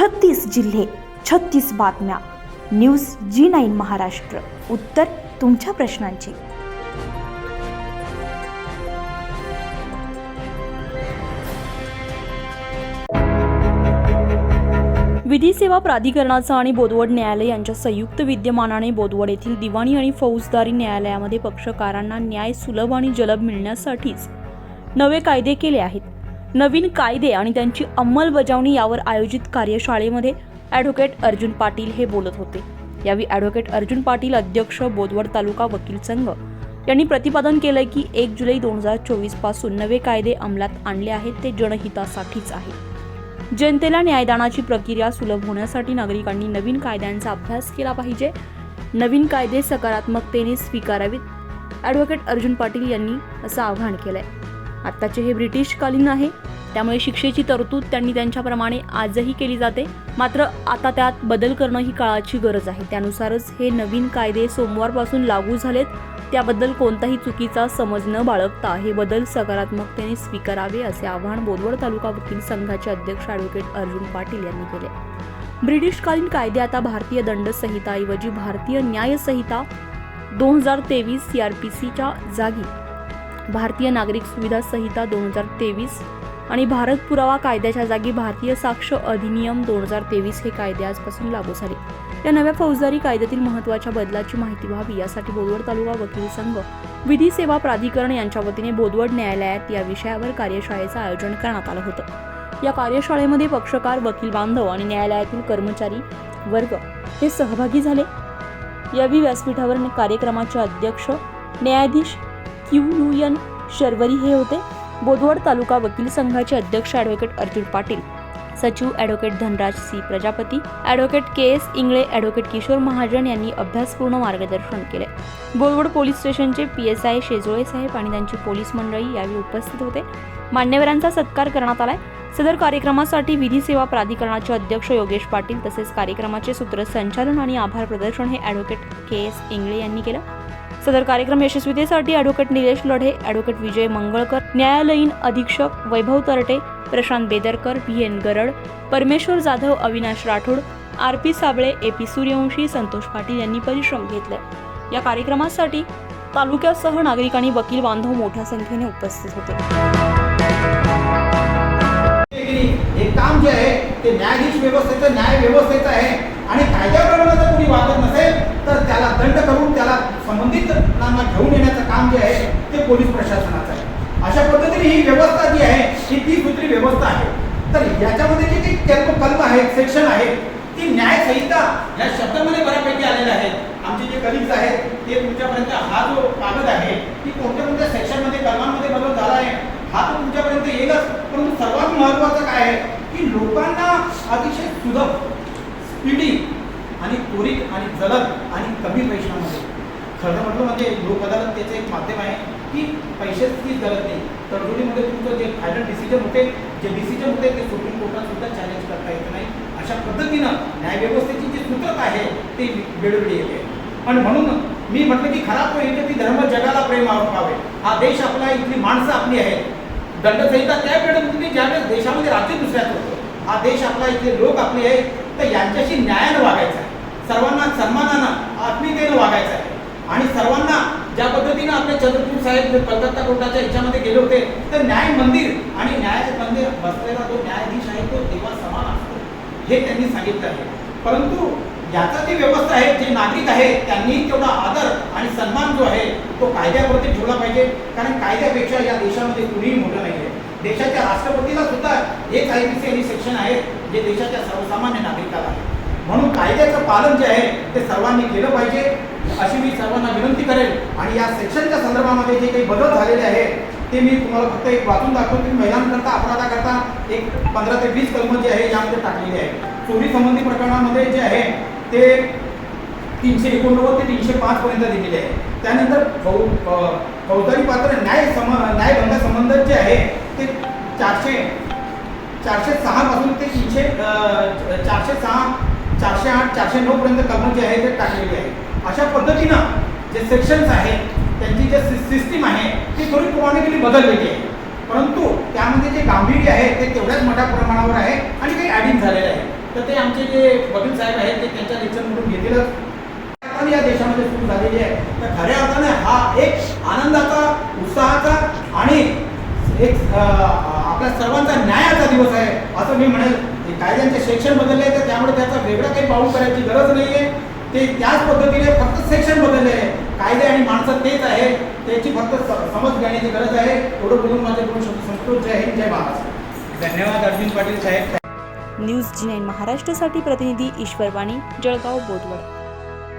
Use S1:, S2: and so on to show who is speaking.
S1: छत्तीस जिल्हे छत्तीस बातम्या. News G nine Maharashtra. उत्तर तुमच्या प्रश्नांची. विधी सेवा प्राधिकरणाचा आणि बोदवड न्यायालय यांच्या संयुक्त विद्यमानाने बोदवड येथील दिवाणी आणि फौजदारी न्यायालयामध्ये पक्षकारांना न्याय सुलभ आणि जलद मिळण्यासाठीच नवे कायदे केले आहेत. नवीन कायदे आणि त्यांची अंमलबजावणी यावर आयोजित कार्यशाळेमध्ये ॲडव्होकेट अर्जुन पाटील हे बोलत होते. यावेळी ॲडव्होकेट अर्जुन पाटील अध्यक्ष बोदवड तालुका वकील संघ यांनी प्रतिपादन केलंय की एक जुलै दोन हजार चोवीसपासून नवे कायदे अंमलात आणले आहेत ते जनहितासाठीच आहे जनतेला न्यायदानाची प्रक्रिया सुलभ होण्यासाठी नागरिकांनी नवीन कायद्यांचा अभ्यास केला पाहिजे. नवीन कायदे सकारात्मकतेने स्वीकारावेत ॲडव्होकेट अर्जुन पाटील यांनी असं आवाहन आहे आत्ताचे हे ब्रिटिशकालीन आहे. त्यामुळे शिक्षेची तरतूद त्यांनी त्यांच्याप्रमाणे आजही केली जाते. मात्र आता त्यात बदल करणं ही काळाची गरज आहे. त्यानुसारच हे नवीन कायदे सोमवारपासून लागू झालेत. त्याबद्दल कोणताही चुकीचा समज न बाळगता हे बदल सकारात्मकतेने स्वीकारावे असे आवाहन बोदवड तालुका वकील संघाचे अध्यक्ष ॲडव्होकेट अर्जुन पाटील यांनी केले. ब्रिटिशकालीन कायदे आता भारतीय दंड संहिताऐवजी भारतीय न्याय संहिता दोन हजार तेवीस सी आर पी सीच्या जागी भारतीय नागरिक सुविधा संहिता दोन हजार तेवीस आणि भारत पुरावा कायद्याच्या जागी भारतीय साक्ष अधिनियम दोन हजार तेवीस हे कायदे आजपासून लागू झाले. या नव्या फौजदारी कायद्यातील महत्त्वाच्या बदलाची माहिती व्हावी यासाठी बोदवड तालुका वकील संघ विधी सेवा प्राधिकरण यांच्या वतीने बोदवड न्यायालयात या विषयावर कार्यशाळेचं आयोजन करण्यात आलं होतं. या कार्यशाळेमध्ये पक्षकार वकील बांधव आणि न्यायालयातील कर्मचारी वर्ग हे सहभागी झाले. यावेळी व्यासपीठावर कार्यक्रमाचे अध्यक्ष न्यायाधीश क्यू यू एन शर्वरी हे होते. बोदवड तालुका वकील संघाचे अध्यक्ष ॲडव्होकेट अर्जुन पाटील सचिव advocate Dhanraj C Prajapati advocate K S Ingale advocate Kishor Mahajan यांनी अभ्यासपूर्ण मार्गदर्शन केले. बोरवड पोलीस स्टेशनचे पी एस आय शेजोळे साहेब आणि त्यांची पोलीस मंडळी यावेळी उपस्थित होते. मान्यवरांचा सत्कार करण्यात आलाय. सदर कार्यक्रमासाठी विधी सेवा प्राधिकरणाचे अध्यक्ष योगेश पाटील तसेच कार्यक्रमाचे सूत्रसंचालन आणि आभार प्रदर्शन हे ॲडव्होकेट के एस इंगळे यांनी केलं. सदर कार्यक्रम यशस्वीतेसाठी ॲडव्होकेट निलेश लढे ॲडव्होकेट विजय मंगळकर न्यायालयीन अधीक्षक Vaibhav Tarate Prashant Bedarkar V N Garad Parmeshwar Jadhav Avinash Rathod R P Sable A P Suryavanshi Santosh Patil यांनी परिश्रम घेतले. या कार्यक्रमासाठी तालुक्यासह नागरिक आणि वकील बांधव मोठ्या संख्येने उपस्थित होते.
S2: हे काम जे आहे ते न्यायाधीश व्यवस्थेचं न्याय व्यवस्थेचं आहे. पोलीस प्रशासनाचं आहे. अशा पद्धतीने ही व्यवस्था जी आहे ही ती दुसरी व्यवस्था आहे. तर याच्यामध्ये जे काही कल्प कल्प आहेत सेक्शन आहेत ती न्यायसंहिता या शब्दामध्ये बऱ्यापैकी आलेल्या आहेत. आमचे जे कलिग्स आहेत ते तुमच्यापर्यंत हा जो कागद आहे की कोणत्या कोणत्या सेक्शनमध्ये कलमांमध्ये बदल झाला आहे हा तर तुमच्यापर्यंत येईलच. परंतु सर्वात महत्त्वाचं काय आहे की लोकांना अतिशय सुलभ स्पीडी आणि त्वरित आणि जलद आणि कमी पैशामध्ये. खरं म्हटलं म्हणजे लोक अदालत त्याचं एक माध्यम आहे. की पैशाची गरज नाही. तडजोडीमध्ये तुमचं जे फायनल डिसिजन होते जे डिसिजन होते ते सुप्रीम कोर्टात सुद्धा चॅलेंज करता येत नाही. अशा पद्धतीनं न्यायव्यवस्थेची जी सूत्रता आहे ती वेळोवेळी येते. आणि म्हणून मी म्हटलं की खराब होईल की ती धर्म जगाला प्रेम पावे हा देश आपला इथली माणसं आपली आहेत. दंडसंहिता त्या वेळेमध्ये ज्यावेळेस देशामध्ये राज्य दुसऱ्यात होतं. हा देश आपला इथले लोक आपले आहेत. तर यांच्याशी न्यायानं वागायचा सर्वांना सन्मानानं आत्मीयतेनं वागायचं आहे आणि सर्वांना ज्या पद्धतीनं आपले चंद्रपूर साहेब कलकत्ता कोर्टाच्या ह्याच्यामध्ये गेले होते. तर न्याय मंदिर आणि न्याय मंदिर बसलेला जो न्यायाधीश आहे तो तेव्हा समान असतो. हे त्यांनी सांगितलं आहे. परंतु याचा जी व्यवस्था आहे जे नागरिक आहे त्यांनी तेवढा आदर आणि सन्मान जो आहे तो कायद्यावरती ठेवला पाहिजे. कारण कायद्यापेक्षा या देशामध्ये कुणीही मोठं नाही आहे देशाच्या राष्ट्रपतीला सुद्धा एक आय पी सी आणि सेक्शन आहे जे देशाच्या सर्वसामान्य नागरिकाला आहे. म्हणून कायद्याचं पालन जे आहे ते सर्वांनी केलं पाहिजे. अशी मी सर्वांना विनंती करेल आणि या सेक्शनच्या संदर्भामध्ये जे काही बदल झालेले आहेत ते मी तुम्हाला फक्त एक वाचून दाखवतो. की महिलांकरता अपराधाकरता एक पंधरा ते वीस कलम जे आहे यामध्ये टाकलेली आहे चोरी संबंधी प्रकरणामध्ये जे आहे ते तीनशे एकोणनव्वद ते तीनशे पाच पर्यंत दिलेले आहे त्यानंतर फौ फौजदारी पात्र न्याय सम न्यायभंग संबंध जे आहे ते चारशे चारशे सहापासून ते तीनशे चारशे सहा चारशे आठ चारशे नऊ पर्यंत कलम जे आहे ते टाकलेले आहे अशा पद्धतीनं जे सेक्शन्स आहेत त्यांची जे सिस्टीम आहे ती थोडी क्रॉनिकली बदललेली आहे. परंतु त्यामध्ये जे गांभीर्य आहे ते तेवढ्याच मोठ्या प्रमाणावर आहे आणि काही ॲडिंग झालेलं आहे. तर ते आमचे जे वकील साहेब आहेत ते त्यांच्या लेक्चरमधून घेतीलच. या देशामध्ये सुरू झालेली आहे. तर खऱ्या अर्थाने हा एक आनंदाचा उत्साहाचा आणि एक आपल्या सर्वांचा न्यायाचा दिवस आहे असं मी म्हणेल. कायद्यांचे सेक्शन बदलले तर त्यामुळे त्याचा वेगळं काही पाऊल करायची गरज नाही आहे ते त्याच पद्धतीने फक्त सेक्शन बदलले आहे. कायदे आणि माणसं तेच आहे त्याची फक्त समज घेण्याची गरज आहे. एवढं बोलून माझे शब्द संस्कृत जय हिंद जय महाराष्ट्र धन्यवाद अर्जुन पाटील साहेब.
S1: न्यूज जी नाईन महाराष्ट्रासाठी प्रतिनिधी ईश्वर वाणी जळगाव बोदवड